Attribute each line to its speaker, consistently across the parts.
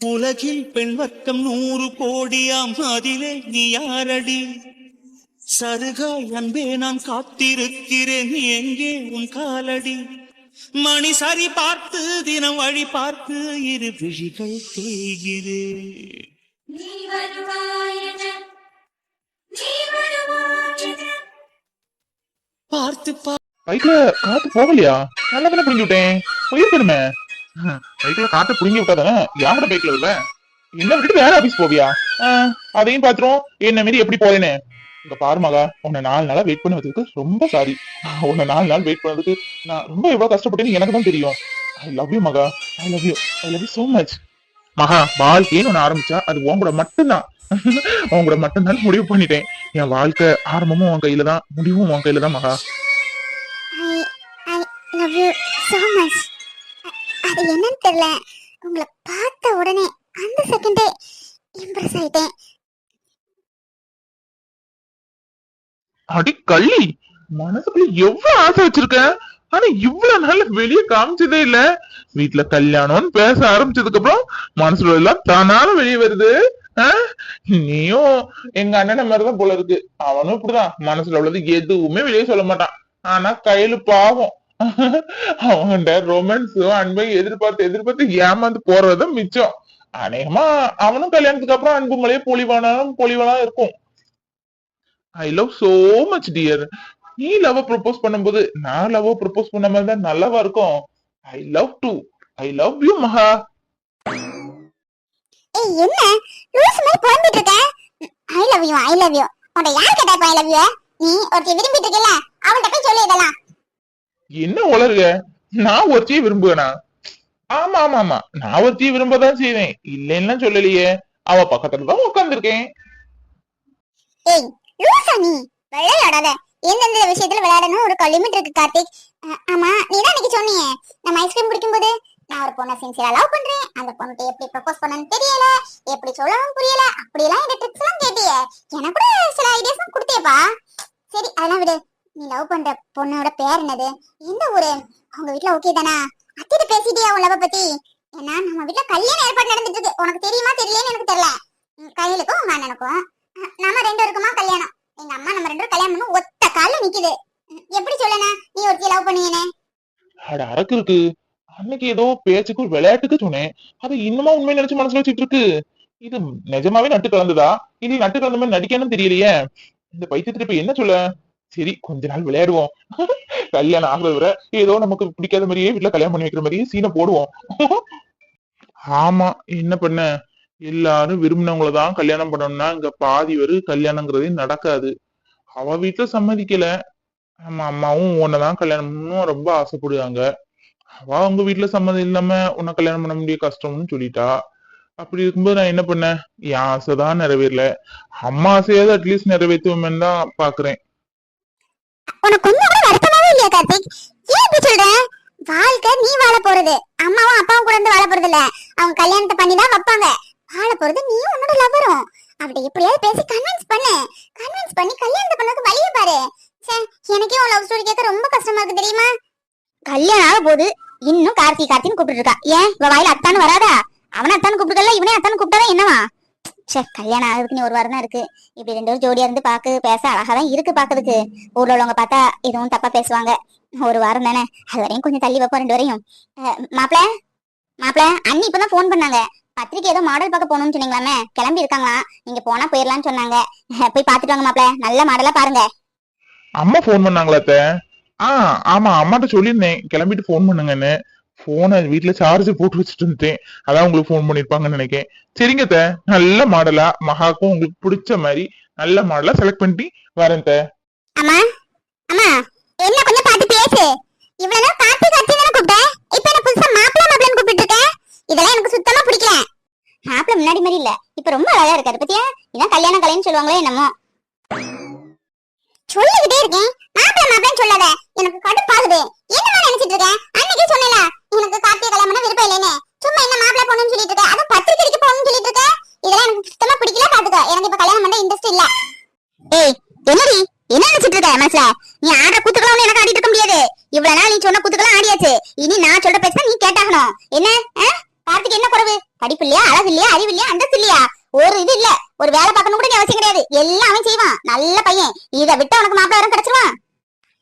Speaker 1: உலகில் பெண் வர்க்கம் நூறு கோடியாம் அதிலே நீ யாரடி? சருகாய் அன்பே நான் காத்திருக்கிறேன் நீ எங்கே உன் காலடி? மணி சரி பார்த்து தினம் வழி பார்த்து இரு விழிகள் தேய்கிறேன்
Speaker 2: நீ வருவாயென நீ வருவாயென
Speaker 1: பார்த்து
Speaker 3: பைக்ல காத்து போகலையா? நல்லா தானே புடிங்கி விட்டேன் போயிருக்கணுமே பைக்ல காத்து புடிங்கி விட்டாதானே? யாரோட பைக்ல இல்ல என்ன விட்டுட்டு வேற ஆபீஸ் போவியா? அதையும் பாத்துரும் என்ன மீறி எப்படி போறேன்னு? இங்க பாரு மகா உன்னை நாலு நாளா வெயிட் பண்ண ரொம்ப சாரி உன்னை நாலு நாள் வெயிட் பண்ணதுக்கு நான் ரொம்ப எவ்வளவு கஷ்டப்பட்டேன்னு எனக்கு தான் தெரியும். I love you Maha I love you I love you so much Maha வாழ்க்கைன்னு ஒண்ணு ஆரம்பிச்சா அது உன் கூட மட்டும்தான். உன் கூட மட்டும்தான் முடிவு பண்ணிட்டேன். என் வாழ்க்கை ஆரம்பமும் உன் கையில தான் முடிவும் உன் கையில தான் Maha
Speaker 4: I love you so much அது என்னன்னு தெரியல. உங்களை பார்த்த உடனே அந்த செகண்டே இம்ப்ரெஸ் ஆயிட்டேன்.
Speaker 3: அடி கள்ளி மனசுக்குள்ள எவ்வளவு ஆசை வச்சிருக்க? ஆனா இவ்வளவு நாள் வெளிய காமிச்சதே இல்ல. வீட்டுல கல்யாணம்னு பேச ஆரம்பிச்சதுக்கு அப்புறம் மனசுல எல்லாம் தானால வெளியே வருது. நீயும் எங்க அண்ணன் மாதிரிதான் போல இருக்கு. அவனும் இப்படிதான். மனசுல உள்ளது எதுவுமே வெளியே சொல்ல மாட்டான். ஆனா கையில பாவம். அவன்கிட்ட ரொமான்ஸும் அன்பையும் எதிர்பார்த்து எதிர்பார்த்து ஏமாந்து போறதும் மிச்சம். அநேகமா அவனும் கல்யாணத்துக்கு அப்புறம் அன்பு மலையே பொலிவானாலும் பொலிவானா இருக்கும். I love so much dear நீ லவ் ப்ரொபோஸ் பண்ணும்போது நான் லவ் ப்ரொபோஸ் பண்ண மாதிரி தான் நல்லவா இருக்கும். I love to I love you Maha.
Speaker 4: ஏய் என்ன? லூஸ் மாதிரி புலம்பிட்டு இருக்க? I love you I love you உன்ட யார் கேட்டா ஐ லவ் யூ நீ ஒருத்தி விரும்பிட்டு இருக்கல அவன்கிட்ட போய் சொல்லு இதெல்லாம்.
Speaker 3: என்ன உளருக நான் ஒருத்தியை விரும்புவேனா? ஆமா ஆமா ஆமா. நான் ஒருத்தியை விரும்பதான் செய்வேன். இல்லைன்னா சொல்லலையே. அவ பக்கத்துல தான் உட்காந்துருக்கேன்
Speaker 4: ஏய் லூசா நீ விளையாடாத. எந்தெந்த விஷயத்துல விளையாடணும்? ஒரு லிமிட் இருக்கு கார்த்திக். ஆமா நீ தான் சொன்னியே. நம்ம ஐஸ்கிரீம் குடிக்கும்போது நான் ஒரு பொண்ணை சின்சியரா லவ் பண்றேன். அந்த பொண்ணுக்கு எப்படி ப்ரப்போஸ் பண்ணனு தெரியல. எப்படி சொல்லவும் புரியல. அப்படிலாம் எங்க ட்ரிக்ஸ் எல்லாம் கேட்டியே. எனக்கு கூட சில ஐடியாஸ் கொடுத்தேப்பா. சரி அதெல்லாம் விடு. நீ லவ் பண்ற பொண்ணோட பேர் என்னது? எந்த ஊரு. அவங்க வீட்ல ஓகே தானா? அத்திட்ட பேசிட்டியா உன் லவ் பத்தி? ஏன்னா நம்ம வீட்ல கல்யாணம் ஏற்பாடு நடந்துட்டு இருக்கு. உனக்கு தெரியுமா தெரியலன்னு எனக்கு தெரியல. உம், கையிலுக்கும் உங்க அண்ணனுக்கும் நம்ம ரெண்டு இருக்குமா கல்யாணம்? எங்க அம்மா நம்ம ரெண்டு கல்யாணம் பண்ணி ஒத்த கால நிக்குது. எப்படி சொல்லனா நீ ஒருத்தி லவ் பண்ணுவீனே
Speaker 3: அட அரக்கு இருக்கு. அன்னைக்கு ஏதோ பேச்சுக்கு ஒரு விளையாட்டுக்கு சொன்னேன். அது இன்னுமா உண்மை நினைச்சு மனசுல வச்சுட்டு இருக்கு. இது நிஜமாவே நட்டு கலந்துதா? இனி நட்டு கலந்த மாதிரி நடிக்கணும்னு தெரியலையே. இந்த பைத்தியத்துல இப்ப என்ன சொல்ல? சரி கொஞ்ச நாள் விளையாடுவோம். கல்யாணம் ஆகுறத விட ஏதோ நமக்கு பிடிக்காத மாதிரியே வீட்டுல கல்யாணம் பண்ணி வைக்கிற மாதிரியே சீனை போடுவோம். ஆமா என்ன பண்ண? எல்லாரும் விரும்பினவங்கள தான் கல்யாணம் பண்ணணும்னா இங்க பாதி வரு கல்யாணங்கிறதே நடக்காது. அவ வீட்டுல சம்மதிக்கல. நம்ம அம்மாவும் உன்னதான் கல்யாணம்னு ரொம்ப ஆசைப்படுவாங்க. அவ அவங்க வீட்டுல சம்மதம் இல்லாம உன்னை கல்யாணம் பண்ண முடிய கஷ்டம்னு சொல்லிட்டா. அப்படி இருக்கும்போது நான் என்ன பண்ணேன்? என் ஆசைதான் நிறைவேறல. அம்மா ஆசையாவது அட்லீஸ்ட் நிறைவேற்றுவோம்னு தான் பாக்குறேன்.
Speaker 4: உனக்கு கொஞ்சம் கூட வருத்தமாவே இல்லையா கார்த்திக்? ஏன் இப்படி சொல்ற? வாழ்க்கை நீ வாழ போறது. அம்மாவும் அப்பாவும் கூட இருந்து வாழ போறது இல்ல அவங்க கல்யாணத்தை பண்ணி தான் வைப்பாங்க. வாழ போறது நீ உன்னோட லவரும் அப்படி எப்படியாவது பேசி கன்வின்ஸ் பண்ணு. கன்வின்ஸ் பண்ணி கல்யாணத்தை பண்ணதுக்கு வழிய பாரு. ச்சே எனக்கே உன் லவ் ஸ்டோரி கேட்க ரொம்ப கஷ்டமா இருக்கு தெரியுமா? கல்யாணம் ஆக போகுது இன்னும் கார்த்தி கார்த்தின்னு கூப்பிட்டு இருக்கா. ஏன்? இவ வாயில அத்தான்னு வராதா? அவனை அத்தான்னு கூப்பிடுக்கல இவனே அத்தான்னு கூப்பிட்டாதான் என்னவா? ச்சே கல்யாணம் ஆகிறதுக்கு நீ ஒரு வாரம் தான் இருக்கு. இப்படி ரெண்டு பேரும் ஜோடியா இருந்து பாக்கு பேச அழகா தான் இருக்கு பாக்குறதுக்கு ஊர்ல உள்ளவங்க பார்த்தா எதுவும் தப்பா பேசுவாங்க. ஒரு வாரம் தானே. அது வரையும் கொஞ்சம் தள்ளி வைப்போம் ரெண்டு வரையும் மாப்பிள? மாப்பிள அண்ணி இப்பதான் ஃபோன் பண்ணாங்க. பத்திரிக்கை ஏதோ மாடல் பார்க்க போகணும்னு சொன்னீங்களாமே. கிளம்பி இருக்காங்களா நீங்க போனா போயிடலாம்னு சொன்னாங்க. போய் பாத்துட்டு வாங்க மாப்பிள. நல்ல மாடலா பாருங்க.
Speaker 3: அம்மா ஃபோன் பண்ணாங்களா ஆ ஆமா அம்மாட்ட சொல்லியிருந்தேன். கிளம்பிட்டு ஃபோன் பண்ணுங்கன்னு. போனை வீட்டுல சார்ஜ் போட்டு வச்சுட்டு இருந்தேன் அதான் உங்களுக்கு ஃபோன் பண்ணிருப்பாங்கன்னு நினைக்கிறேன். சரிங்க த நல்ல மாடலா மகாக்கும் உங்களுக்கு பிடிச்ச மாதிரி நல்ல மாடலா செலக்ட் பண்ணி வரேன் த
Speaker 4: அம்மா அம்மா என்ன கொஞ்சம் பாத்து பேசு. இவ்வளவு காத்து காத்து கார்த்தி கூப்பிட்டேன் இப்ப என்ன புதுசா மாப்பிள மாப்பிளன்னு கூப்பிட்டு இருக்கேன் இதெல்லாம் எனக்கு சுத்தமா பிடிக்கல. மாப்பிள முன்னாடி மாதிரி இல்ல. இப்ப ரொம்ப அழகா இருக்காரு பத்தியா? இதான் கல்யாணம் கலைன்னு சொல்லுவாங்களே என்னமோ. சொல்லிக்கிட்டே இருக்கேன். மாப்பிள மாப்பிளன்னு சொல்லாத எனக்கு கடுப்பாகுது. என்னமா நினைச்சிட்டு இருக்கேன்? அன்னைக்கு சொன்னேல எனக்கு கார்த்திகை கல்யாணம் விருப்பம் இல்லைன்னு. சும்மா என்ன மாப்பிள பொண்ணுன்னு சொல்லிட்டு இருக்க? அதுவும் பத்திரிக்கை போகணும்னு சொல்லிட்டு இருக்க? இதெல்லாம் எனக்கு சுத்தமா பிடிக்கல பாத்துக்க. எனக்கு இப்ப கல்யாணம் பண்ண இன்ட்ரெஸ்ட் இல்ல. ஏய் என்னடி? என்ன நினைச்சிட்டு இருக்க மனசுல நீ ஆடுற குத்துக்கலாம் எனக்கு ஆடிட்டு இருக்க முடியாது. இவ்வளவு நாள் நீ சொன்ன குத்துக்கலாம் ஆடியாச்சு. இனி நான் சொல்ற பேச்ச நீ கேட்டாகணும். என்ன? கார்த்திக் என்ன குறவு? படிப்பு இல்லையா? அழகு இல்லையா? அறிவு இல்லையா? அந்தஸ்து இல்லையா? ஒரு இது இல்ல. ஒரு வேலை பார்க்கணும் கூட நீ அவசியம் கிடையாது. எல்லாம் அவன் செய்வான். நல்ல பையன். இதை விட்டு உனக்கு மாப்பிள்ள வரும் கிடைச்சிருவான்?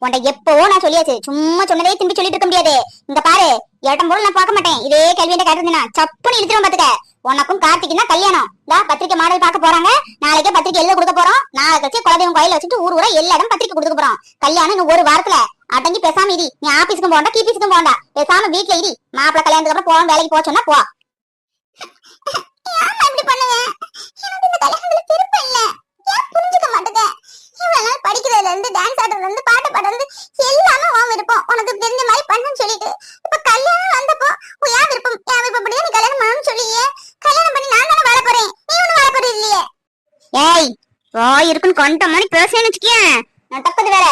Speaker 4: உன்ட எப்பவோ நான் சொல்லியாச்சு. சும்மா சொன்னதே திரும்பி சொல்லிட்டு இருக்க முடியாது. இங்க பாரு இடம் போல நான் பார்க்க மாட்டேன். இதே கேள்வி என்ன நான். சப்புன்னு இழுத்துரும் பாத்துக்க. உனக்கும் கார்த்திக்கு தான் கல்யாணம். இதா பத்திரிக்கை மாடல் பார்க்க போறாங்க. நாளைக்கே பத்திரிக்கை எழுத கொடுக்க போறோம். நாளை கழிச்சு குலதெய்வம் கோயில வச்சுட்டு ஊர் ஊரா எல்லா இடம் பத்திரிக்கை கொடுக்க போறோம். கல்யாணம் இன்னும் ஒரு வாரத்துல. அடங்கி பேசாம இடி நீ ஆபீஸ்க்கும் போண்டா கீபீஸ்க்கும் போண்டா பேசாம வீட்டுல இடி மாப்பிள்ள கல்யாணத்துக்கு அப்புறம் போவோம் வேலைக்கு போச்சோன்னா போ. பாட்டு உனக்கு தெரிஞ்ச மாதிரி கல்யாணம் கல்யாணம் சொல்லியே. கல்யாணம் பண்ணி நான் தானே நீ இல்லையே. ஏய் வாய் இருக்குன்னு கொண்ட மாதிரி பேசுறேன்னு வச்சுக்கேன். வேற.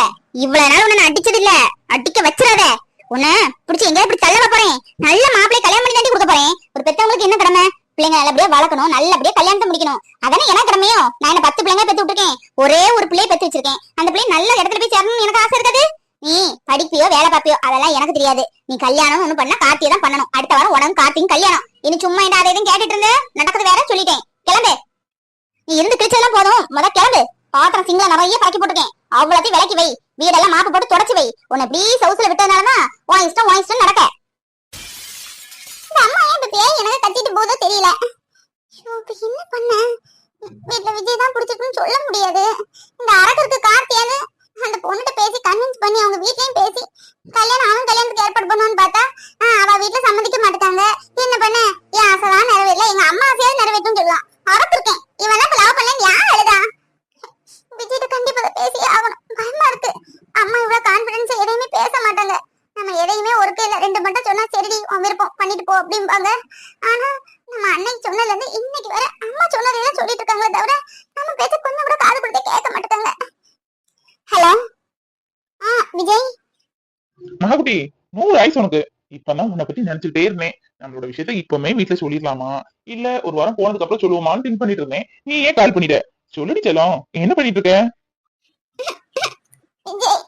Speaker 4: இவ்வளவு நாள் உன்னை அடிச்சது இல்ல. அடிக்க வச்சிடாத. உன்னை பிடிச்சி எங்கேயாவது இப்படி தள்ள போறேன் நல்ல மாப்பிள்ளை கல்யாணம் பண்ணி தாண்டி கொடுக்க போறேன் ஒரு பெத்தவங்களுக்கு என்ன கடமை பிள்ளைங்க நல்லபடியா வளர்க்கணும் நல்லபடியா கல்யாணத்தை முடிக்கணும். அதானே என்ன கடமையோ நான் என்ன பத்து பிள்ளைங்க பெத்து விட்டுருக்கேன். ஒரே ஒரு பிள்ளைய பெத்து வச்சிருக்கேன். அந்த பிள்ளை நல்ல இடத்துல போய் சேரணும்னு எனக்கு ஆசை இருக்காது. நீ படிப்பியோ வேலை பார்ப்பியோ அதெல்லாம் எனக்கு தெரியாது. நீ கல்யாணம் ஒண்ணு பண்ணா கார்த்தியை தான் பண்ணணும். அடுத்த வாரம் உனக்கு கார்த்தியும் கல்யாணம். இனி சும்மா என்ன அதை எதுவும் கேட்டுட்டு இருந்தேன் நடக்குது வேற சொல்லிட்டேன். கிளம்பு. நீ இருந்து கிழிச்சதெல்லாம் போதும். முத கிளம்பு. பாத்திரம் சிங்கில நிறைய பாக்கி போட்டுருக்கேன். அவ்வளோத்தையும் விலக்கி வை. வீடெல்லாம் மாப்பு போட்டு தொடச்சி வை. உன்னை இப்படி சவுஸ்ல விட்டதுனாலதான் உன் இஷ்டம் உன் இஷ்டம் நடக்க. அம்மா ஏன் இப்ப பேய் எனக்கு கத்திட்டு போதோ தெரியல. இப்ப என்ன பண்ண? வீட்டுல விஜய் தான் பிடிச்சிருக்குன்னு சொல்ல முடியாது. இந்த அரக்கருக்கு கார்த்தியானு அந்த பொண்ணுகிட்ட பேசி கன்வின்ஸ் பண்ணி அவங்க வீட்லயும் பேசி கல்யாணம் அவன் கல்யாணத்துக்கு ஏற்பாடு பண்ணுவான்னு பார்த்தா அவ வீட்டுல சம்மதிக்க மாட்டாங்க என்ன பண்ண? என் ஆசைதான் நிறைவேறல எங்க அம்மா ஆசையாவது நிறைவேற்றும் சொல்லலாம். அரக்கிருக்கேன் இவ தான் லவ் பண்ணல யார் அழுதா விஜய்கிட்ட கண்டிப்பா இதை பேசியே ஆகணும் பயமா இருக்கு அம்மா இவ்வளவு கான்பிடன்ஸ் எதையுமே பேச மாட்டாங்க நம்ம எதையுமே ஒரு கையில ரெண்டு மட்டும் சொன்னா சரிடி உன் விருப்பம் பண்ணிட்டு போ அப்படிம்பாங்க ஆனா நம்ம அன்னைக்கு சொன்னதுல இருந்து இன்னைக்கு வரை அம்மா சொன்னதைதான் சொல்லிட்டு இருக்காங்களே தவிர நம்ம பேச்ச கொஞ்சம் கூட காது கொடுத்து கேட்க மாட்டாங்க ஹலோ ஆ விஜய்?
Speaker 3: மகாகுட்டி நூறு ஆயிடுச்சு உனக்கு. இப்பதான் உன்னை பத்தி நினைச்சுட்டே இருந்தேன். நம்மளோட விஷயத்த இப்பவுமே வீட்டுல சொல்லிடலாமா? இல்ல ஒரு வாரம் போனதுக்கு அப்புறம் சொல்லுவோமான்னு திங்க் பண்ணிட்டு இருந்தேன். நீ ஏன் கால் பண்ணிட்ட? சொல்லுடி செல்லம் என்ன பண்ணிட்டு இருக்க?
Speaker 4: விஜய்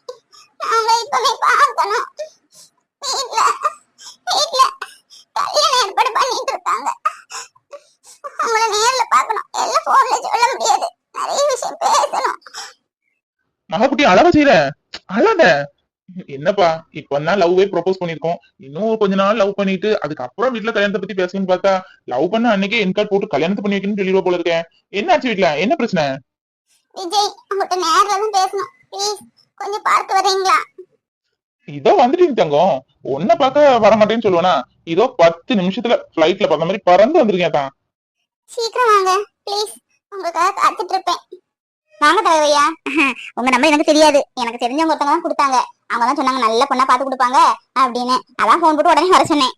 Speaker 4: நாங்க இப்பவே பார்க்கணும் வீட்ல வீட்ல கல்யாணம் ஏற்பாடு பண்ணிட்டு இருக்காங்க உங்களை நேர்ல பார்க்கணும் எல்லாம் போன்ல சொல்ல முடியாது நிறைய விஷயம் பேசணும்
Speaker 3: மகாகுட்டி அழகா செய்யற அழாத. என்னப்பா இப்பதான் லவ்வே ப்ரொபோஸ் பண்ணிருக்கோம். இன்னும் கொஞ்ச நாள் லவ் பண்ணிட்டு அதுக்கப்புறம் வீட்டுல கல்யாணத்தை பத்தி பேசணும்னு பார்த்தா லவ் பண்ண அன்னைக்கே என் கார்டு போட்டு கல்யாணத்தை பண்ணி வைக்கணும்னு சொல்லிடுவா போல இருக்கேன் என்னாச்சு வீட்டுல என்ன பிரச்சனை?
Speaker 4: விஜய் உங்கள்கிட்ட நேர்ல தான் பேசணும். ப்ளீஸ் கொஞ்சம் பார்த்து வரீங்களா
Speaker 3: இதோ வந்துட்டீங்க தங்கம். உன்னை பார்க்க வர மாட்டேன்னு சொல்லுவேனா? இதோ பத்து நிமிஷத்துல பிளைட்ல பார்த்த மாதிரி பறந்து வந்திருக்கேன் தான்.
Speaker 4: சீக்கிரம் வாங்க. ப்ளீஸ் உங்களுக்காக வாங்க தலைவையா உங்க நம்பர் எனக்கு தெரியாது. எனக்கு தெரிஞ்சவங்க ஒருத்தவங்க தான் கொடுத்தாங்க. அவங்க தான் சொன்னாங்க நல்ல பொண்ணா பார்த்து கொடுப்பாங்க அப்படின்னு. அதான் ஃபோன் போட்டு உடனே வர சொன்னேன்.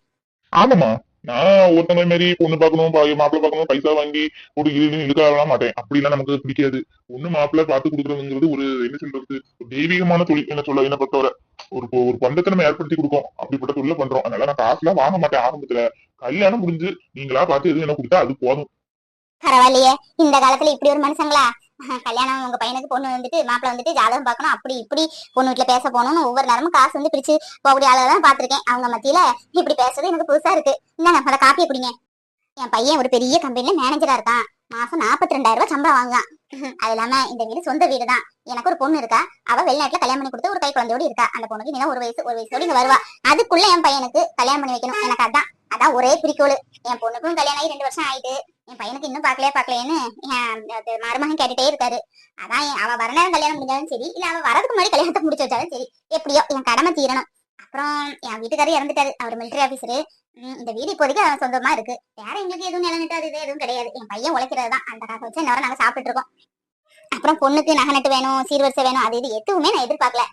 Speaker 3: ஆமாமா நான் ஒருத்தங்க மாதிரி பொண்ணு பார்க்கணும் பா- மாப்பிள்ளை பார்க்கணும் பைசா வாங்கி ஒரு இது இழுக்கலாம் மாட்டேன். அப்படிலாம் நமக்கு பிடிக்காது. பொண்ணு மாப்பிள்ளை பார்த்து கொடுக்குறதுங்கிறது ஒரு என்ன சொல்றது ஒரு தெய்வீகமான தொழில் என்ன சொல்ல என்ன பொறுத்தவரை. ஒரு ஒரு பந்தத்தை நம்ம ஏற்படுத்தி கொடுக்கோம். அப்படிப்பட்ட தொழில பண்றோம். அதனால நான் காசுலாம் வாங்க மாட்டேன் ஆரம்பத்துல. கல்யாணம் முடிஞ்சு நீங்களா பார்த்து எதுவும் என்ன கொடுத்தா அது போதும்.
Speaker 4: பரவாயில்லையே. இந்த காலத்துல இப்படி ஒரு மனுஷங்களா? கல்யாணம் உங்க பையனுக்கு பொண்ணு வந்துட்டு மாப்பிள்ள வந்துட்டு ஜாதகம் பார்க்கணும். அப்படி இப்படி பொண்ணு வீட்டுல பேச போகணும்னு ஒவ்வொரு நேரமும் காசு வந்து பிரிச்சு போகக்கூடிய ஆளுக தான் பாத்திருக்கேன் அவங்க மத்தியில இப்படி பேசுறது எனக்கு புதுசா இருக்கு. இந்தாங்க அதை காப்பியை குடிங்க. என் பையன் ஒரு பெரிய கம்பெனில மேனேஜரா இருக்கான். மாசம் நாற்பத்தி ரெண்டாயிரம் ரூபாய் சம்பளம் வாங்குவான். அது இல்லாம இந்த வீடு சொந்த வீடு தான். எனக்கு ஒரு பொண்ணு இருக்கா? அவ வெளிநாட்டுல கல்யாணம் பண்ணி கொடுத்து ஒரு கை குழந்தையோட இருக்கா? அந்த பொண்ணுக்கு இனிதான் ஒரு வயசு ஒரு வயசோட இங்க வருவா. அதுக்குள்ள என் பையனுக்கு கல்யாணம் பண்ணி வைக்கணும். எனக்கு அதான் அதான் ஒரே குறிக்கோள். என் பொண்ணுக்கும் கல்யாணம் ஆகி ரெண்டு வருஷம் ஆயிட்டு என் பையனுக்கு இன்னும் பார்க்கலையே பாக்கலையேன்னு அது மருமகன் கேட்டுட்டே இருக்காரு. அதான் அவ வர நேரம் கல்யாணம் முடிஞ்சாலும் சரி இல்ல அவ வரதுக்கு முன்னாடி கல்யாணத்தை முடிச்சு வச்சாலும் சரி எப்படியோ என் கடமை தீரணும். அப்புறம் என் வீட்டுக்காரர் இறந்துட்டாரு அவர் மிலிட்டரி ஆபீசரு இந்த வீடு இப்போதைக்கு அவன் சொந்தமா இருக்கு. வேற எங்களுக்கு எதுவும் நிலநிட்டு இது எதுவும் கிடையாது. என் பையன் உழைக்கிறது தான். அந்த காசை வச்சு இன்னொரு நாங்க சாப்பிட்டு இருக்கோம். அப்புறம் பொண்ணுக்கு நகை நட்டு வேணும் சீர்வரிசை வேணும் அது இது எதுவுமே நான் எதிர்பார்க்கல.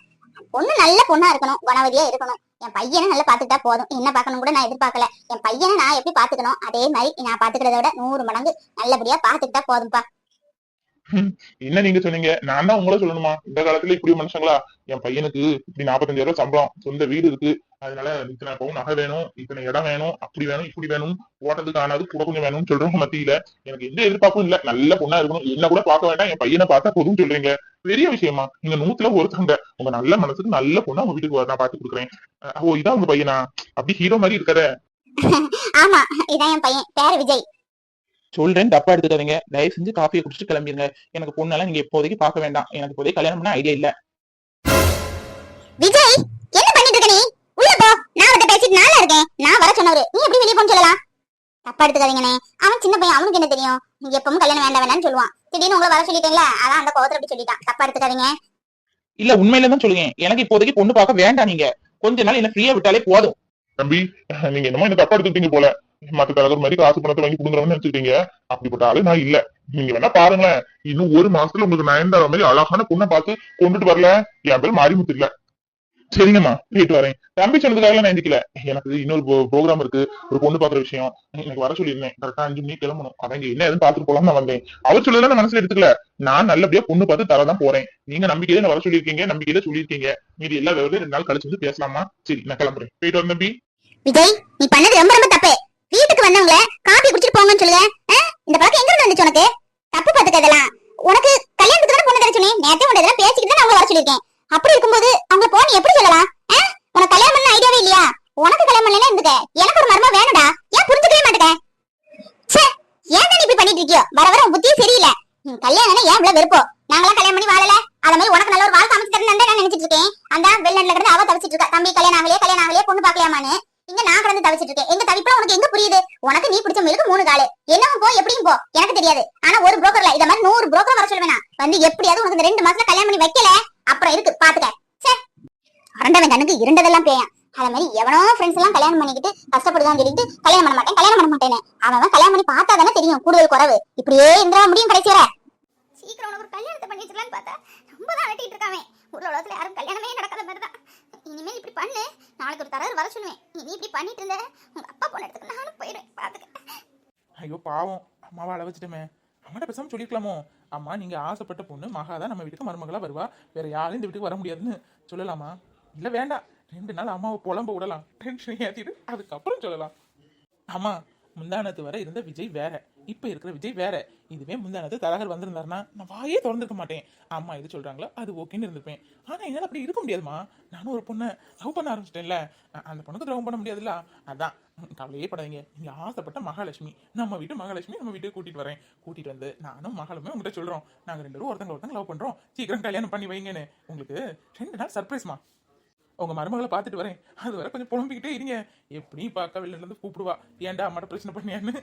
Speaker 4: பொண்ணு நல்ல பொண்ணா இருக்கணும் குணவதியா இருக்கணும். என் பையனை நல்லா பாத்துக்கிட்டா போதும். என்ன பார்க்கணும் கூட நான் எதிர்பார்க்கல. என் பையனை நான் எப்படி பாத்துக்கணும் அதே மாதிரி நான் பாத்துக்கிறத விட நூறு மடங்கு நல்லபடியா பாத்துக்கிட்டா போதும்பா.
Speaker 3: என்ன நீங்க சொன்னீங்க? நான் தான் உங்கள சொல்லணுமா? இந்த காலத்துல இப்படி மனுஷங்களா? என் பையனுக்கு இப்படி நாற்பத்தஞ்சாயிரம் ரூபாய் சம்பளம். சொந்த வீடு இருக்கு. அதனால இத்தனை பவுன் நகை வேணும் இத்தனை இடம் வேணும் அப்படி வேணும் இப்படி வேணும். போட்டதுக்கு ஆனாது கூட கொஞ்சம் வேணும்னு சொல்றவங்க மத்தியில எனக்கு எந்த எதிர்பார்ப்பும் இல்ல. நல்ல பொண்ணா இருக்கணும். என்ன கூட பார்க்க வேண்டாம். என் பையனை பார்த்தா போதும் சொல்றீங்க. பெரிய விஷயமா. நீங்க நூத்துல ஒருத்தவங்க உங்க நல்ல மனசுக்கு நல்ல பொண்ணா உங்க வீட்டுக்கு வர நான் பாத்து கொடுக்குறேன் ஓ இதான் உங்க பையனா? அப்படி ஹீரோ மாதிரி இருக்கிற
Speaker 4: ஆமா இதான் என் பையன். பேரு விஜய்.
Speaker 3: சொல்றேன் தப்பா எடுத்துக்காதீங்க. தயவு செஞ்சு காஃபியை குடிச்சிட்டு கிளம்பிடுங்க எனக்கு பொண்ணெல்லாம் நீங்க இப்போதைக்கு பார்க்க வேண்டாம். எனக்கு இப்போதைக்கு கல்யாணம் பண்ண ஐடியா இல்ல.
Speaker 4: விஜய் என்ன பண்ணிட்டு இருக்க நீ? உள்ள போ. நான் அவர்கிட்ட பேசிட்டு நாளா இருக்கேன். நான் வர சொன்னவரு. நீ எப்படி வெளியே போன்னு சொல்லலாம்? தப்பா எடுத்துக்காதீங்கண்ணே. அவன் சின்ன பையன் அவனுக்கு என்ன தெரியும்? நீங்க எப்பவும் கல்யாணம் வேண்டாம் வேண்டாம்னு சொல்லுவான். திடீர்னு உங்களை வர சொல்லிட்டீங்களா அதான் அந்த கோவத்துல அப்படி சொல்லிட்டான். தப்பா எடுத்துக்காதீங்க.
Speaker 3: இல்ல உண்மையில தான் சொல்லுங்க. எனக்கு இப்போதைக்கு பொண்ணு பார்க்க வேண்டாம் நீங்க. கொஞ்ச நாள் என்ன ஃப்ரீயா விட்டாலே போதும்.
Speaker 5: தம்பி நீங்க என்னமோ என்ன தப்பா எடுத்துட்டீங்க போல. மத்த தலைவர் மாதிரி காசு பணத்தை வாங்கி கொடுக்குறவன்னு நினைச்சிருக்கீங்க அப்படிப்பட்ட ஆளு நான் இல்ல. நீங்க வேணா பாருங்களேன். இன்னும் ஒரு மாசத்துல உங்களுக்கு நயன்தார மாதிரி அழகான பொண்ணை பார்த்து கொண்டுட்டு வரல. என் பேர் மாறிமுத்து இல்ல. சரிங்கம்மா போயிட்டு வரேன். தம்பி சொன்னதுக்காக நான் எந்திக்கல. எனக்கு இன்னொரு ப்ரோக்ராம் இருக்கு. ஒரு பொண்ணு பாக்குற விஷயம். எனக்கு வர சொல்லியிருந்தேன். கரெக்டா அஞ்சு மணிக்கு கிளம்பணும். அவங்க என்ன ஏதுன்னு பாத்துட்டு போலாம் நான் வந்தேன். அவர் சொல்லல நான் மனசுல எடுத்துக்கல. நான் நல்லபடியா பொண்ணு பார்த்து தரதான் போறேன். நீங்க நம்பிக்கையில நான் வர சொல்லியிருக்கீங்க. நம்பிக்கையில சொல்லியிருக்கீங்க. மீதி எல்லா வேலையும் ரெண்டு நாள் கழிச்சு வந்து பேசலாமா? சரி நான் கிளம்புறேன். போயிட்டு வரேன் தம்பி.
Speaker 4: விஜய் நீ பண்ணது ரொம்ப ரொம்ப தப்பு. வீட்டுக்கு வந்தவங்கள காபி குடிச்சிட்டு போங்கன்னு சொல்லுங்க. இந்த பழக்கம் எங்க இருந்து வந்துச்சு உனக்கு? தப்பு பாத்துக்க இதெல்லாம் உனக்கு கல்யாணத்துக்கு தானே பொண்ணு கிடைச்சுனே நேரத்தை உன்னை இதெல்லாம் பேசிக்கிட்டு தான் அவங்க வர சொல்லியிருக்கேன். அப்படி இருக்கும்போது அவங்க போன எப்படி சொல்லலாம்? உனக்கு கல்யாணம் பண்ண ஐடியாவே இல்லையா? உனக்கு கல்யாணம் பண்ணல இருந்துக்க எனக்கு ஒரு மர்மம் வேணும்டா. ஏன் புரிஞ்சுக்கவே மாட்டேங்க? ச்சே! ஏன் நீ இப்படி பண்ணிட்டு இருக்கியோ? வர வர புத்தியும் சரியில்லை. நீ ஏன் இவ்வளவு வெறுப்போ? நாங்களாம் கல்யாணம் பண்ணி வாழல. அத மாதிரி உனக்கு நல்ல ஒரு வாழ்க்கை அமைச்சு தரணும் நான் நினைச்சிட்டு இருக்கேன். அந்த வெளிநாட்டுல இருந்து அவ தவிச்சிட்டு இருக்கா. தம்பி கல்யாணம் ஆகலையே கல்யாணம் ஆகலையே பொண்ணு பாக்கலாமான்னு இங்க நான் கடந்து தவிச்சிட்டு இருக்கேன். எங்க தவிப்புல உனக்கு எங்க புரியுது? உனக்கு நீ பிடிச்ச முயலுக்கு மூணு காலு. என்னவும் போ எப்படியும் போ. எனக்கு தெரியாது. ஆனா ஒரு புரோக்கர்ல இத மாதிரி நூறு புரோக்கர் வர சொல்லுவேனா வந்து எப்படியாவது உனக்கு இந்த ரெண்டு மாசத்துல கல்யாணம் பண்ணி வைக்கல? அப்புறம் இருக்கு பாத்துக்க. சே அரண்டவன் கண்ணுக்கு இருண்டதெல்லாம் பேயன். அத மாதிரி எவனோ ஃப்ரெண்ட்ஸ் எல்லாம் கல்யாணம் பண்ணிக்கிட்டு கஷ்டப்படுதான் சொல்லிட்டு கல்யாணம் பண்ண மாட்டேன் கல்யாணம் பண்ண மாட்டேன்னு. அவன் கல்யாணம் பண்ணி பார்த்தா தானே தெரியும் கூடுதல் குறவு. இப்படியே இருந்தா முடியும் கடைசி வரை
Speaker 6: சீக்கிரம் ஒரு கல்யாணத்தை பண்ணி வச்சிடலான்னு பார்த்தா ரொம்ப தான் அலட்டிட்டு இருக்காமே. ஊர்ல உலகத்துல யாரும் கல்யாணமே நடக்காத மாதிரி தான் இனிமேல் இப்படி பண்ணு. நாளைக்கு ஒரு தரகர் வர சொல்லுவேன். நீ இப்படி பண்ணிட்டு இருந்த உங்க அப்பா போன இடத்துக்கு நானும் போயிடுவேன். பாத்துக்க.
Speaker 3: ஐயோ பாவம். அம்மாவை அள வச்சுட்டோமே. அம்மாட்ட பேசாம சொல்லிருக்கலாமோ? அம்மா நீங்க ஆசைப்பட்ட பொண்ணு மகா தான் நம்ம வீட்டுக்கு மருமகளா வருவா. வேற யாரும் இந்த வீட்டுக்கு வர முடியாதுன்னு சொல்லலாமா? இல்ல வேண்டாம். ரெண்டு நாள் அம்மாவை புலம்ப விடலாம். டென்ஷன் ஏத்திட்டு அதுக்கப்புறம் சொல்லலாம். ஆமா முந்தானத்து வரை இருந்த விஜய் வேற. இப்போ இருக்கிற விஜய் வேற. இதுவே முந்தானது தரகர் வந்திருந்தாருன்னா நான் வாயே திறந்துருக்க மாட்டேன். அம்மா எது சொல்கிறாங்களோ அது ஓகேன்னு இருந்திருப்பேன். ஆனால் என்னால் அப்படி இருக்க முடியாதுமா. நானும் ஒரு பொண்ணை லவ் பண்ண ஆரம்பிச்சிட்டேன்ல. அந்த பொண்ணுக்கு துரோகம் பண்ண முடியாதுல்ல. அதான். கவலையே படாதீங்க. நீங்கள் ஆசைப்பட்ட மகாலட்சுமி. நம்ம வீட்டு மகாலட்சுமி நம்ம வீட்டுக்கு கூட்டிட்டு வரேன். கூட்டிட்டு வந்து நானும் மகளுமே உங்கள்கிட்ட சொல்கிறோம் நாங்கள் ரெண்டு பேரும் ஒருத்தங்க ஒருத்தங்க லவ் பண்ணுறோம் சீக்கிரம் கல்யாணம் பண்ணி வைங்கன்னு. உங்களுக்கு ரெண்டு நாள் சர்ப்ரைஸ்மா உங்க மருமகளை பார்த்துட்டு வரேன். அது வரை கொஞ்சம் புலம்பிக்கிட்டே இருங்க. எப்படியும் பார்க்க வெளில கூப்பிடுவா. ஏன்டா அம்மாட்ட பிரச்சனை பண்ணியான்னு.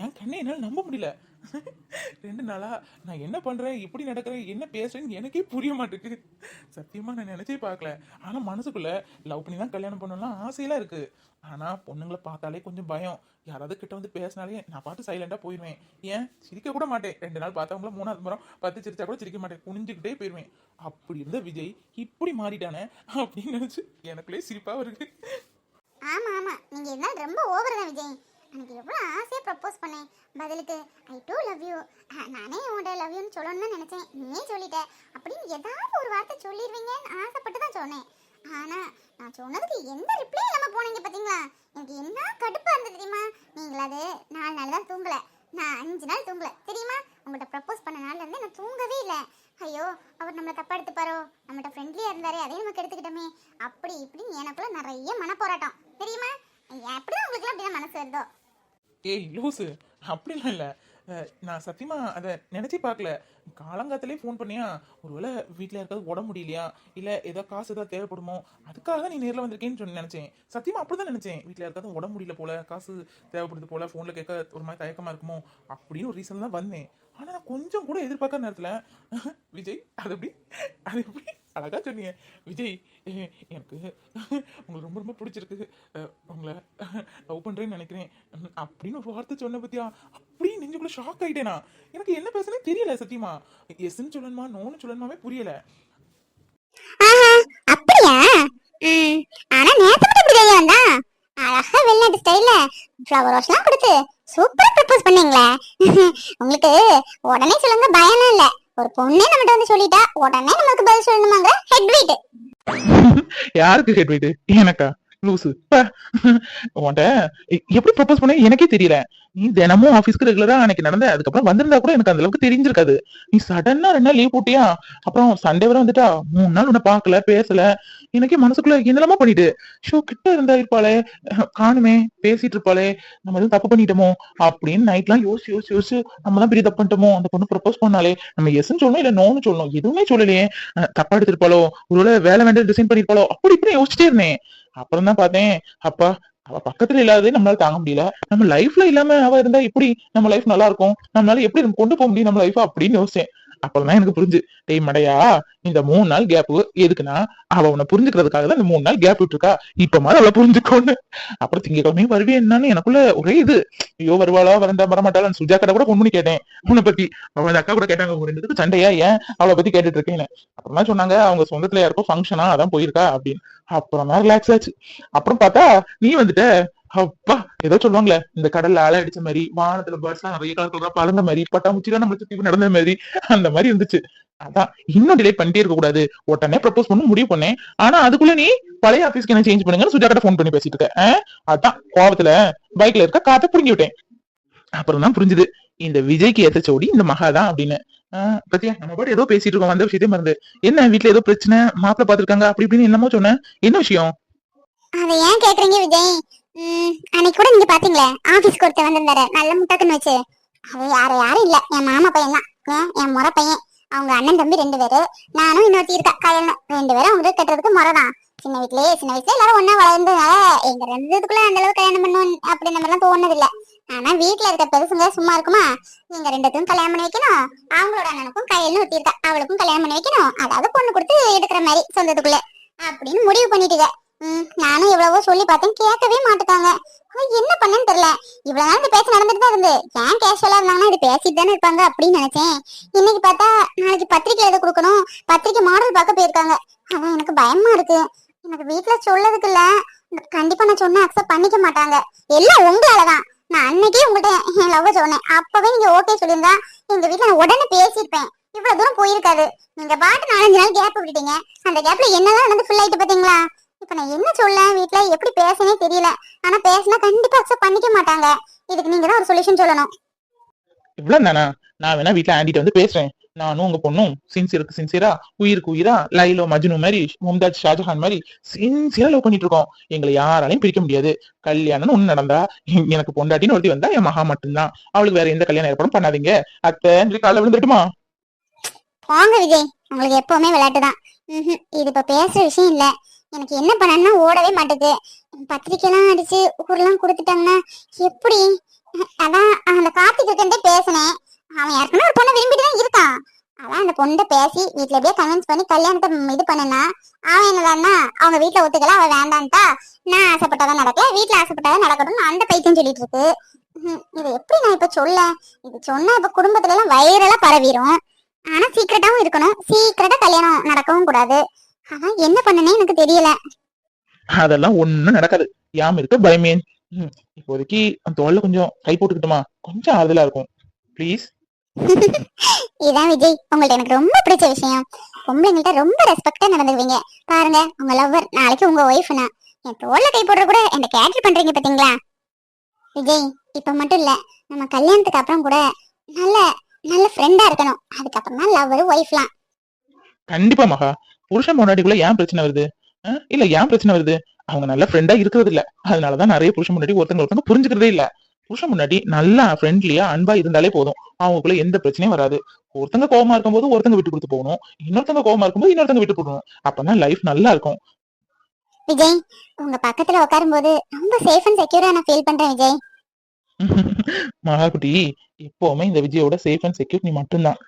Speaker 3: என் கண்ணை என்னால் நம்ப முடியல. ரெண்டு நாளா நான் என்ன பண்ணுறேன் எப்படி நடக்கிறேன் என்ன பேசுறேன்னு எனக்கே புரிய மாட்டேங்குது. சத்தியமாக நான் நினச்சே பார்க்கல. ஆனால் மனசுக்குள்ள லவ் பண்ணி தான் கல்யாணம் பண்ணலாம் ஆசையெல்லாம் இருக்குது ஆனால் பொண்ணுங்களை பார்த்தாலே கொஞ்சம் பயம். யாராவது கிட்ட வந்து பேசினாலே நான் பாட்டு சைலண்டாக போயிடுவேன் ஏன்? சிரிக்க கூட மாட்டேன். ரெண்டு நாள் பார்த்தவங்கள மூணாவது மரம் பத்து சிரிச்சா கூட சிரிக்க மாட்டேன். குனிஞ்சுக்கிட்டே போயிடுவேன் அப்படி இருந்த விஜய் இப்படி மாறிட்டானே அப்படின்னு நினச்சி எனக்குள்ளே சிரிப்பாக வருது.
Speaker 6: ஆமா ஆமா. நீங்கள் இருந்தாலும் ரொம்ப ஓவர் தான் விஜய். எனக்கு எவ்வளோ ஆசையாக ப்ரப்போஸ் பண்ணேன். பதிலுக்கு ஐ டூ லவ் யூ நானே உன்கிட்ட லவ் யூன்னு சொல்லணும்னு நினச்சேன். நினைச்சேன் நீயே சொல்லிட்ட. அப்படின்னு ஏதாவது ஒரு வார்த்தை சொல்லிடுவீங்கன்னு ஆசைப்பட்டு தான் சொன்னேன். ஆனா நான் சொன்னதுக்கு எந்த ரிப்ளை இல்லாம போனீங்க பார்த்தீங்களா எனக்கு என்ன கடுப்பா இருந்தது தெரியுமா? நீங்கள் அது நாலு நாள் தான் தூங்கல. நான் அஞ்சு நாள் தூங்கல. தெரியுமா? உங்கள்கிட்ட ப்ரப்போஸ் பண்ண நாள்லேருந்து நான் தூங்கவே இல்லை. ஐயோ அவர் நம்மளை தப்பா எடுத்துப்பாரோ? நம்மகிட்ட ஃப்ரெண்ட்லியா இருந்தாரே அதையும் நமக்கு எடுத்துக்கிட்டோமே. அப்படி இப்படின்னு எனக்குள்ள நிறைய மனப்போராட்டம். தெரியுமா? எப்படிதான் அப்படிதான் மனசு வருதோ?
Speaker 3: ஏய் லூசு. அப்படிலாம் இல்லை. நான் சத்தியமா அதை நினச்சி பார்க்கல. காலங்காத்திலே ஃபோன் பண்ணியா ஒருவேளை வீட்டில் யாருக்காவது உடம்பு முடியலையா? இல்லை ஏதோ காசு ஏதாவது தேவைப்படுமோ? அதுக்காக தான் நீ நேரில் வந்திருக்கேன்னு சொல்லி நினச்சேன். சத்தியமா அப்படி தான் நினச்சேன். வீட்டில் யாருக்காவது உடம்பு முடியல போல காசு தேவைப்படுது போல ஃபோனில் கேட்க ஒரு மாதிரி தயக்கமாக இருக்குமோ? அப்படின்னு ஒரு ரீசன் தான் வந்தேன். ஆனால் நான் கொஞ்சம் கூட எதிர்பார்க்காத நேரத்தில் விஜய் அது எப்படி? அது எப்படி? அழகா சொன்னீங்க. விஜய் எனக்கு உங்களுக்கு ரொம்ப ரொம்ப பிடிச்சிருக்கு. உங்களை லவ் பண்ணுறேன்னு நினைக்கிறேன். அப்படின்னு ஒரு வார்த்தை சொன்ன பற்றியா அப்படியே நெஞ்சுக்குள்ள ஷாக் ஆயிட்டேனா எனக்கு என்ன பேசுனே தெரியல சத்தியமா. எஸ்ன்னு சொல்லணுமா நோன்னு சொல்லணுமாவே புரியல.
Speaker 4: அப்படியா? ஆனா நேத்து மட்டும் இப்படி வெளியே வந்தா? அழகா வெளிநாட்டு ஸ்டைல்ல ஃப்ளவர் ரோஸ்லாம் கொடுத்து சூப்பரா ப்ரப்போஸ் பண்ணீங்களே. உங்களுக்கு உடனே சொல்லுங்க பயம்லாம் இல்ல. ஒரு பொண்ணே நம்மகிட்ட வந்து சொல்லிட்டா உடனே நமக்கு பதில் சொல்லணுமாங்க? ஹெட் வெயிட்
Speaker 3: யாருக்கு ஹெட் வெயிட் எனக்கா? லூசு. எப்படி ப்ரப்போஸ் பண்ண எனக்கே தெரியல. நீ தினமும் ஆபீஸ்க்கு ரெகுலரா அன்னைக்கு நடந்த அதுக்கப்புறம் வந்திருந்தா கூட எனக்கு அந்த அளவுக்கு தெரிஞ்சிருக்காது. நீ சடனா ரெண்டு நாள் லீவ் போட்டியா? அப்புறம் சண்டே வரை வந்துட்டா? மூணு நாள் உன்னை பாக்கல பேசல. எனக்கே மனசுக்குள்ள என்னெல்லாமோ பண்ணிட்டு ஷோ கிட்ட இருந்தா இருப்பாளே. காணுமே பேசிட்டு இருப்பாளே. நம்ம எதுவும் தப்பு பண்ணிட்டோமோ? அப்படின்னு நைட்லாம் யோசிச்சு யோசிச்சு யோசிச்சு நம்ம தான் பெரிய தப்பு பண்ணிட்டோமோ? அந்த பொண்ணு ப்ரப்போஸ் பண்ணாலே நம்ம எஸ்ன்னு சொல்லணும் இல்ல நோன்னு சொல்லணும் எதுவுமே சொல்லலையே. தப்பா எடுத்திருப்பாளோ? ஒருவேளை வேலை வேண்டாம் டிசைன் பண்ணிருப்பாளோ? அப்படி இப்படி யோசிச்சிட்டே இருந்தேன். அப்புறம் தான் பார்த்தேன் அப்பா அவ பக்கத்துல இல்லாததே நம்மளால தாங்க முடியல. நம்ம லைஃப்ல இல்லாம அவ இருந்தா எப்படி நம்ம லைஃப் நல்லா இருக்கும்? நம்மளால எப்படி கொண்டு போக முடியும் நம்ம லைஃப் அப்படின்னு யோசிச்சேன். அப்பதான் எனக்கு புரிஞ்சு. டேய் மடையா இந்த மூணு நாள் கேப் எதுக்குன்னா அவ உன்னை புரிஞ்சுக்கிறதுக்காக தான் இந்த மூணு நாள் கேப் விட்டுருக்கா. இப்ப மாதிரி அவளை புரிஞ்சுக்கோன்னு. அப்புறம் திங்கக்கிழமையும் வருவே என்னன்னு எனக்குள்ள ஒரே இது. ஐயோ வருவாளா வரண்டா வரமாட்டாளா? சுஜா கடை கூட பொண்ணு கேட்டேன். உன்னை பத்தி அவன் அக்கா கூட கேட்டாங்க. உங்க சண்டையா ஏன்? அவளை பத்தி கேட்டுட்டு இருக்கேன் அப்புறமா சொன்னாங்க அவங்க சொந்தத்துல யாருக்கோ ஃபங்க்ஷனா அதான் போயிருக்கா அப்படின்னு. அப்புறமா ரிலாக்ஸ் ஆச்சு. அப்புறம் பார்த்தா நீ வந்துட்ட. அப்பா ஏதோ சொல்லுவாங்களே இந்த கடல்ல அலை அடிச்ச மாதிரி வானத்துல பேர்ட்ஸ் எல்லாம் நிறைய கலர் கலரா பறந்த மாதிரி பட்டாமுச்சிலாம் நம்மள சுத்தி நடந்த மாதிரி அந்த மாதிரி இருந்துச்சு. அதான் இன்னும் டிலே பண்ணிட்டே இருக்க கூடாது. உடனே ப்ரப்போஸ் பண்ண முடிவு பண்ணேன் ஆனா அதுக்குள்ள நீ பழைய ஆபீஸ்க்கு என்ன சேஞ்ச் பண்ணுங்கன்னு சுஜா கிட்ட ஃபோன் பண்ணி பேசிட்டு இருக்க. அதான் கோவத்துல பைக்ல இருக்க காத்த புடுங்கி விட்டேன். அப்புறம் தான் புரிஞ்சுது இந்த விஜய்க்கு ஏத்த சோடி இந்த மகா தான் அப்படின்னு. ஆஹ் பத்தியா நம்ம பாட்டு ஏதோ பேசிட்டு இருக்கோம் அந்த விஷயத்தையும் மறந்து. என்ன வீட்டுல ஏதோ பிரச்சனை மாப்பிள்ள பாத்துருக்காங்க அப்படி இப்படின்னு என்னமோ சொன்னேன் என்ன விஷயம்?
Speaker 4: அதை ஏன் கேக்குறீங்க விஜய்? அன்னைக்கு கூட நீங்க பாத்தீங்களே ஆபீஸ்க்கு ஒருத்தர் வந்திருந்தாரு நல்ல முட்டாக்குன்னு வச்சு. அவ யாரு யாரும் இல்ல என் மாமா பையன் தான். ஏன், என் முறை பையன். அவங்க அண்ணன் தம்பி ரெண்டு பேரு. நானும் இன்னொருத்தி இருக்கா கல்யாணம். ரெண்டு பேரும் அவங்க கட்டுறதுக்கு முறை தான். சின்ன வீட்லயே சின்ன வயசுல எல்லாரும் ஒன்னா வளர்ந்ததுனால எங்க ரெண்டுக்குள்ள அந்த அளவுக்கு கல்யாணம் பண்ணுவோம் அப்படி நம்ம எல்லாம் தோணுது இல்ல. ஆனா வீட்டுல இருக்க பெருசுங்க சும்மா இருக்குமா? எங்க ரெண்டுத்தையும் கல்யாணம் பண்ணி வைக்கணும். அவங்களோட அண்ணனுக்கும் கையில ஒருத்தி அவளுக்கும் கல்யாணம் பண்ணி வைக்கணும். அதாவது பொண்ணு கொடுத்து எடுக்கிற மாதிரி சொந்தத்துக்குள்ள. அப்படின்னு முடிவு பண்ணிட்டுங்க. நானும் எவ்வளவோ சொல்லி பார்த்தேன் கேட்கவே மாட்டுக்காங்க. என்ன பண்ணேன்னு தெரியல. இவ்வளவு நாள் இந்த பேச்சு நடந்துட்டு தான் இருந்து. ஏன் கேஷுவலா இருந்தாங்கன்னா இது பேசிட்டு தானே இருப்பாங்க அப்படின்னு நினைச்சேன். இன்னைக்கு பார்த்தா நாளைக்கு பத்திரிக்கை எழுத கொடுக்கணும். பத்திரிக்கை மாடல் பார்க்க போயிருக்காங்க. அதான் எனக்கு பயமா இருக்கு. எனக்கு வீட்டுல சொல்லதுக்கு இல்ல. கண்டிப்பா நான் சொன்ன அக்செப்ட் பண்ணிக்க மாட்டாங்க. எல்லாம் உங்களாலதான் நான் அன்னைக்கே உங்கள்கிட்ட என் லவ் சொன்னேன். அப்பவே நீங்க ஓகே சொல்லியிருந்தா எங்க வீட்டுல நான் உடனே பேசியிருப்பேன். இவ்வளவு தூரம் போயிருக்காது. நீங்க பாட்டு நாலஞ்சு நாள் கேப் விட்டுட்டீங்க. அந்த கேப்ல என்னதான் நடந்து ஃபுல் ஆயிட்டு பாத்தீங்களா? இப்ப நான் என்ன சொல்ல? வீட்ல எப்படி பேசனே தெரியல. ஆனா பேசினா கண்டிப்பா அக்செப்ட் பண்ணிக்க மாட்டாங்க. இதுக்கு நீங்க தான் ஒரு சொல்யூஷன் சொல்லணும்.
Speaker 3: இவ்வளவு தானா? நான் வேணா வீட்ல ஆண்டிட்ட வந்து பேசுறேன். நானும் உங்க பொண்ணும் சின்சியருக்கு சின்சியரா உயிருக்கு உயிரா லைலோ மஜ்னு மாதிரி மும்தாஜ் ஷாஜஹான் மாதிரி சின்சியரா லவ் பண்ணிட்டு இருக்கோம். எங்களை யாராலையும் பிரிக்க முடியாது. கல்யாணம்னு ஒண்ணு நடந்தா எனக்கு பொண்டாட்டின்னு ஒருத்தி வந்தா என் மகா மட்டும்தான். அவளுக்கு வேற எந்த கல்யாணம் ஏற்பாடும் பண்ணாதீங்க. அத்தை காலைல விழுந்துட்டுமா
Speaker 4: போங்க விஜய். உங்களுக்கு எப்பவுமே விளையாட்டு தான் இது இப்ப பேசுற விஷயம் இல்ல. எனக்கு என்ன பண்ணணும்னா ஓடவே மாட்டேது. பத்திரிக்கைலாம் அடிச்சு ஊர்லாம் கொடுத்துட்டாங்கன்னா எப்படி? அதான் அந்த கார்த்திக் இருக்கே பேசினேன். அவன் யாருக்குமே ஒரு பொண்ணை விரும்பிட்டு தான் இருக்கான். அதான் அந்த பொண்ணை பேசி வீட்டுல எப்படியே கன்வின்ஸ் பண்ணி கல்யாணத்தை இது பண்ணனா அவன் என்னதான்னா அவங்க வீட்டுல ஒத்துக்கல அவன் வேண்டான்ட்டா. நான் ஆசைப்பட்டதான் நடக்கல வீட்டுல ஆசைப்பட்டதான் நடக்கணும்னு அந்த பைத்தியம் சொல்லிட்டு இருக்கு இது எப்படி நான் இப்ப சொல்ல? இது சொன்னா இப்ப குடும்பத்துல எல்லாம் வைரலா பரவிடும் ஆனா சீக்கிரட்டாவும் இருக்கணும். சீக்கிரட்டா கல்யாணம் நடக்கவும் கூடாது. அதான் என்ன பண்ணனே எனக்கு தெரியல.
Speaker 3: அதெல்லாம் ஒண்ணும் நடக்காது. யாம் இருக்க பயமேன் இப்போதைக்கு அந்த தோல்ல கொஞ்சம் கை போட்டுக்கிட்டுமா. கொஞ்சம் ஆறுதலா இருக்கும். ப்ளீஸ்
Speaker 4: இதான் விஜய். உங்கள்ட்ட எனக்கு ரொம்ப பிடிச்ச விஷயம். பொம்பளைங்கள்ட்ட ரொம்ப ரெஸ்பெக்டா நடந்துக்குவீங்க. பாருங்க உங்க லவ்வர் நாளைக்கு உங்க ஒய்ஃப்னா என் தோல்ல கை போடுற கூட என்ன கேட்டல் பண்றீங்க பாத்தீங்களா? விஜய் இப்ப மட்டும் இல்ல நம்ம கல்யாணத்துக்கு அப்புறம் கூட நல்ல நல்ல ஃப்ரெண்டா இருக்கணும். அதுக்கப்புறம் தான் லவ்வர் ஒய்ஃப்லாம்
Speaker 3: கண்டிப்பா மகா. புருஷன் பொண்டாட்டிக்குள்ள ஏன் பிரச்சனை வருது? இல்ல ஏன் பிரச்சனை வருது? அவங்க நல்ல ஃப்ரெண்டா இருக்கிறது இல்ல. அதனாலதான் நிறைய புருஷன் முன்னாடி ஒருத்தங்க ஒருத்தங்க புரிஞ்சுக்கிறதே இல்ல. புருஷன் முன்னாடி நல்லா ஃப்ரெண்ட்லியா அன்பா இருந்தாலே போதும். அவங்களுக்குள்ள எந்த பிரச்சனையும் வராது. ஒருத்தங்க கோவமா இருக்கும்போது ஒருத்தங்க விட்டு கொடுத்து போகணும். இன்னொருத்தங்க கோவமா இருக்கும்போது இன்னொருத்தங்க விட்டு போடணும். அப்பதான் லைஃப் நல்லா இருக்கும்.
Speaker 4: விஜய் உங்க பக்கத்துல உட்காரும்போது ரொம்ப சேஃப் அண்ட் செக்யூரா நான் ஃபீல் பண்றேன் விஜய்.
Speaker 3: மகாகுட்டி எப்பவுமே இந்த விஜயோட சேஃப் அண்ட் செக்யூர் நீ மட்டும்தான்.